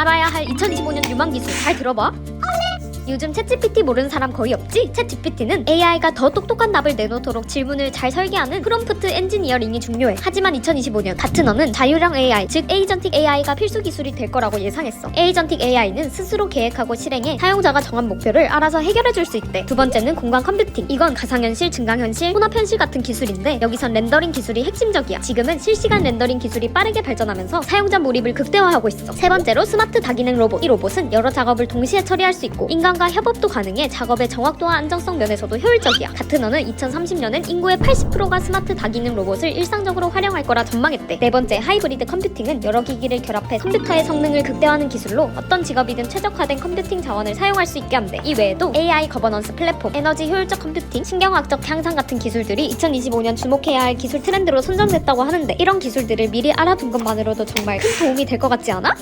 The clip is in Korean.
알아야 할 2025년 유망 기술 잘 들어봐. 요즘 챗GPT 모르는 사람 거의 없지? 챗GPT는 AI가 더 똑똑한 답을 내놓도록 질문을 잘 설계하는 프롬프트 엔지니어링이 중요해. 하지만 2025년 가트너는 자율형 AI, 즉 에이전틱 AI가 필수 기술이 될 거라고 예상했어. 에이전틱 AI는 스스로 계획하고 실행해 사용자가 정한 목표를 알아서 해결해 줄 수 있대. 두 번째는 공간 컴퓨팅. 이건 가상현실, 증강현실, 혼합현실 같은 기술인데 여기선 렌더링 기술이 핵심적이야. 지금은 실시간 렌더링 기술이 빠르게 발전하면서 사용자 몰입을 극대화하고 있어. 세 번째로 스마트 다기능 로봇. 이 로봇은 여러 작업을 동시에 처리할 수 있고 인간 과 협업도 가능해 작업의 정확도와 안정성 면에서도 효율적이야. 가트너는 2030년엔 인구의 80%가 스마트 다기능 로봇을 일상적으로 활용할 거라 전망했대. 네 번째 하이브리드 컴퓨팅은 여러 기기를 결합해 컴퓨터의 성능을 극대화하는 기술로 어떤 직업이든 최적화된 컴퓨팅 자원을 사용할 수 있게 한대. 이 외에도 AI 거버넌스 플랫폼, 에너지 효율적 컴퓨팅, 신경학적 향상 같은 기술들이 2025년 주목해야 할 기술 트렌드로 선정됐다고 하는데 이런 기술들을 미리 알아둔 것만으로도 정말 큰 도움이 될 것 같지 않아?